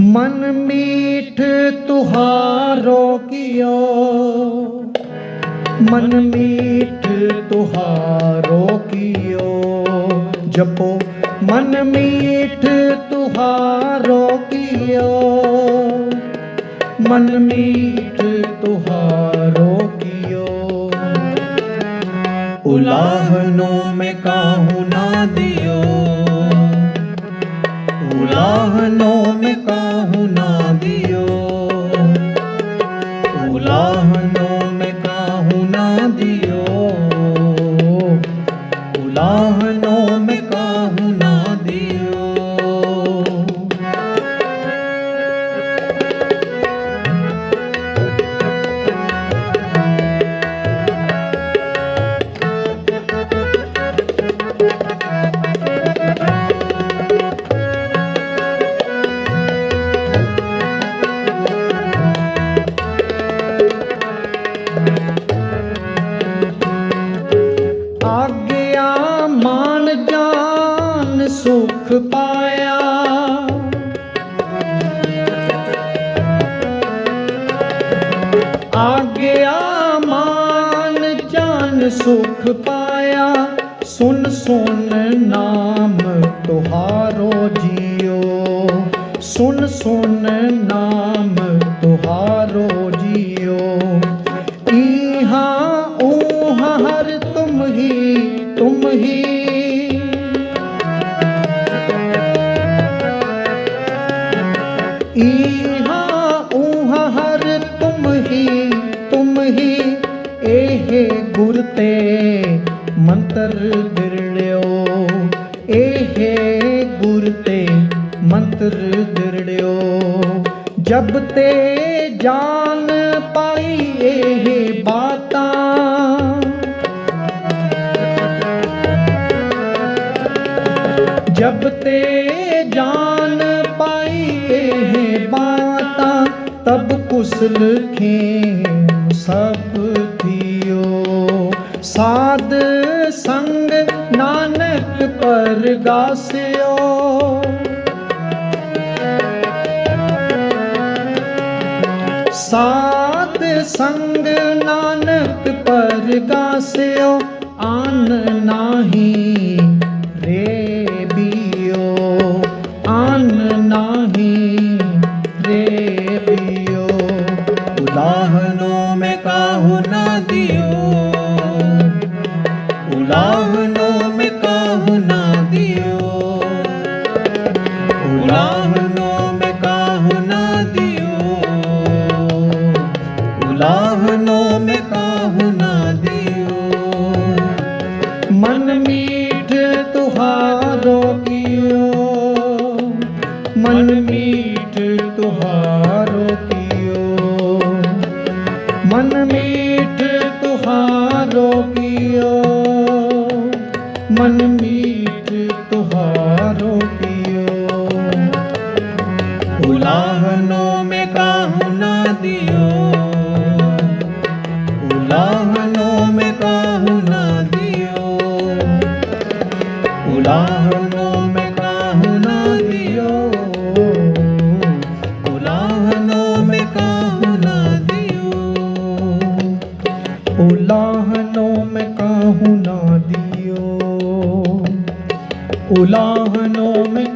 ਮਨ ਮੀਠ ਤੁਹਾਰੋ ਕੀਓ। ਮਨ ਮੀਠ ਤੁਹਾਰੋ ਕੀਓ। ਜਪੋ, ਮਨ ਮੀਠ ਤੁਹਾਰੋ ਕੀਓ। ਮਨ ਮੀਠ ਤੁਹਾਰੋ ਕੀਓ। ਉਲਾਹਨੋ ਮੈਂ ਕਾਹੂ ਨਾ ਦਿਓ। ਉਲਾਹਨੋ ਮੈਂ काहू ਆਗਿਆ ਮਾਨ ਜਾਨ ਸੁਖ ਪਾਇਆ। ਆਗਿਆ ਮਾਨ ਜਾਨ ਸੁਖ ਪਾਇਆ। ਸੁਨ ਸੁਨ ਨਾਮ ਤੁਹਾਰੋ ਜੀਓ। ਸੁਨ ਸੁਨ ਨਾਮ ਹੀ ਤੁਮ ਹੀ ਈਹਾ ਊਹਾ ਹਰ ਤੁਮ ਹੀ ਤੁਮ ਹੀ ਇਹ ਗੁਰ ਮੰਤਰ ਦਿਰੜਿਓ ਇਹ ਗੁਰ ਤੇ ਮੰਤਰ ਦਿਰੜਿਓ ਜਬ ਤੇ ਜਾਨ ਪਾਈ ਇਹ ਬਾਤ ਜਬ ਤੇ ਜਾਨ ਪਾਈ ਇਹ ਬਾਤਾਂ ਤਬ ਕੁਸਲ ਖੇਮ ਸਭ ਥਿਓ। ਸਾਧ ਸੰਗ ਨਾਨਕ ਪਰਗਾਸਿਓ ਸਾਧ ਸੰਗ ਨਾਨਕ ਪਰਗਾਸਿਓ ਆਨ ਨਾਹੀ ਤੁਹਾरो कियो मन मीट ਤੁਹਾरो कियो मन मीट ਤੁਹਾरो कियो मन मीट ਤੁਹਾरो कियो उलाहनों में काहू ना दियो गुलाहनो में काहू ना दियो गुलाहनो में काहू ना दियो उलाहनो में काहू ना दियो उलाहनो में